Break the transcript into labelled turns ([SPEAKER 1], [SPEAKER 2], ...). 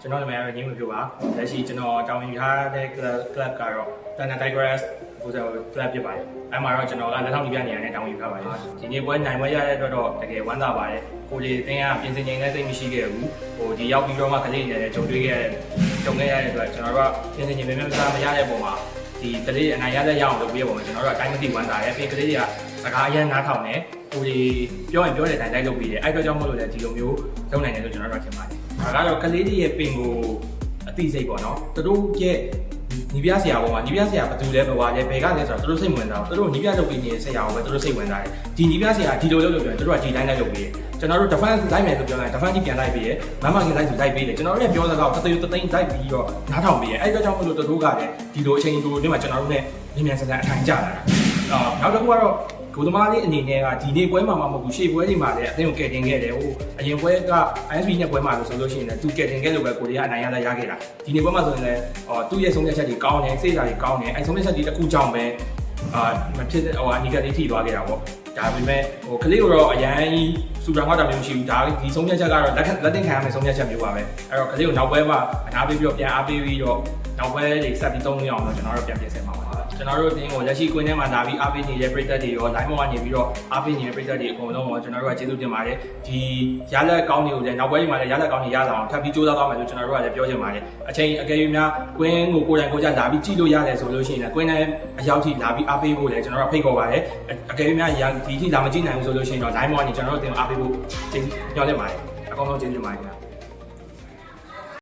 [SPEAKER 1] ကျွန်တော်နာမည်ကတော့ငင်းမပြိုပါလက်ရှိကျွန်တော်တောင်းယူထားတဲ့ club club ကတော့ Tana Tigers ဟိုဆို club ဖြစ်ပါတယ်အဲ့မှာတော့ကျွန်တော်ကလက်ထောက်ဒီပြနေရာနဲ့တောင်းယူထားပါတယ်ဒီနေ့ပွဲနိုင်ပွဲရတဲ့အတွက်တော့တကယ်ဝမ်းသာပါတယ်ကိုလေးအတင်းကပြင်ဆင်ချိန်နဲ့သိမရှိခဲ့ဘူးဟိုဒီရောက်ပြီးတော့မှကလေးတွေနဲ့ကြုံတွေ့ခဲ့တဲ့ကြုံခဲ့ရတဲ့အတွက်ကျွန်တော်တို့ကပြင်ဆင်ချိန်မြန်မြန်စားမရတဲ့ပုံမှာဒီကလေးအနိုင်ရတဲ့ရအောင်လုပ်ပြီးရပုံမှာကျွန်တော်တို့ကအတိုင်းမသိဝမ်းသာတယ်ပြင်ကလေးတွေကစကားအရင်နားထောင်တယ် ကိုလေးပြောရင်ပြောတဲ့အတိုင်းလိုက်လုပ်ပြီးတယ်အဲ့အတွက်ကြောင့်မလို့လည်းဒီလိုမျိုးလုပ်နိုင်တယ်လို့ကျွန်တော်တို့ကထင်ပါတယ်ဒါကတော့ကလေးတွေရဲ့ပင်ကိုအသိစိတ်ပေါ့နော်သူတို့ရဲ့ညီပြဆရာပေါ်မှာညီပြဆရာဘယ်သူလဲဘယ်ဝါလဲဘယ်ကလဲဆိုတော့သူတို့စိတ်ဝင်စားတော့သူတို့ညီပြလုပ်ပြီးနေတဲ့ဆရာကိုပဲသူတို့စိတ်ဝင်စားတယ်ဒီညီပြဆရာဒီလိုလုပ်လို့ပြောရင်သူတို့ကဒီတိုင်းလိုက်လုပ်ပြီးတယ်ကျွန်တော်တို့ defense လိုက်မယ်ဆိုပြောရင် defense ကြီးပြန်လိုက်ပြီးတယ်မမကလိုက်ဆိုလိုက်ပြီးတယ်ကျွန်တော်တို့လည်းပြောစကားကိုတသိန်းတသိန်းလိုက်ပြီးတော့နားထောင်ပြီးတယ်အဲ့အတွက်ကြောင့်မလို့သူတို့ကလည်းဒီလိုအချိန်တိုအတွင်းမှာကျွန်တော်တို့ ਨੇ မြန်မြန်ဆန်ဆန်အထိုင်ကျလာတာအော်နောက်တစ်ခုကတော့ ကိုသမားလေးအနေနဲ့ကဒီနေ့ပွဲမှာမှမဟုတ်ဘူးရှေ့ပွဲတွေမှာလည်းအသင်းကိုကယ်တင်ခဲ့တယ်ဟိုအရင်ပွဲက ISP နဲ့ပွဲမှာလို့ဆိုလို့ရှိရင်လည်းသူကယ်တင်ခဲ့လို့ပဲကိုရီးယားအနိုင်ရတဲ့ရခဲ့တာဒီနေ့ပွဲမှာဆိုရင်လည်းအော်သူ့ရဲ့ဆုံးဖြတ်ချက်တွေကောင်းတယ်စိတ်ဓာတ်တွေကောင်းတယ်အဲဆုံးဖြတ်ချက်တွေတစ်ခုကြောင့်ပဲအာမဖြစ်တဲ့ဟိုအနီကလေးထိသွားခဲ့တာပေါ့ဒါပေမဲ့ဟိုကလေးကတော့အရန်ကြီးစူပရာငါတာမျိုးမရှိဘူးဒါဒီဆုံးဖြတ်ချက်ကတော့လက်လက်တင်ခံရမယ့်ဆုံးဖြတ်ချက်မျိုးပါပဲအဲ့တော့ကလေးကိုနောက်ပွဲမှာအနာပေးပြီးတော့ပြန်အားပေးပြီးတော့နောက်ပွဲတွေဆက်ပြီးသုံးလို့ရအောင်တော့ကျွန်တော်တို့ပြန်ပြင်ဆင်ပါပါ ကျွန်တော်တို့အတင်းကိုလက်ရှိကွင်းထဲမှာလာပြီးအားပေးနေတဲ့ပြည်သက်တွေရော line ပေါ်ကနေပြီးတော့အားပေးနေတဲ့ပြည်သက်တွေအကုန်လုံးကိုကျွန်တော်တို့ကကျေးဇူးတင်ပါတယ်ဒီရလက်ကောင်းတွေကိုလည်းနောက်ပွဲတွေမှာလည်းရလက်ကောင်းတွေရလာအောင်ထပ်ပြီးစူးစမ်းသွားမယ်လို့ကျွန်တော်တို့ကလည်းပြောချင်ပါတယ်အချိန်အကယ်၍များကွင်းကိုကိုယ်တိုင်ကိုယ်ကျလာပြီးကြည့်လို့ရတယ်ဆိုလို့ရှိရင်လည်းကွင်းထဲအရောက်ထိလာပြီးအားပေးဖို့လည်းကျွန်တော်တို့ဖိတ်ခေါ်ပါတယ်အကယ်၍များဒီထိလာမကြည့်နိုင်ဘူးဆိုလို့ရှိရင်တော့ line ပေါ်ကနေကျွန်တော်တို့အတင်းအားပေးဖို့ကျေးဇူးညွှန်လိုက်ပါတယ်အကုန်လုံးကျေးဇူးတင်ပါတယ်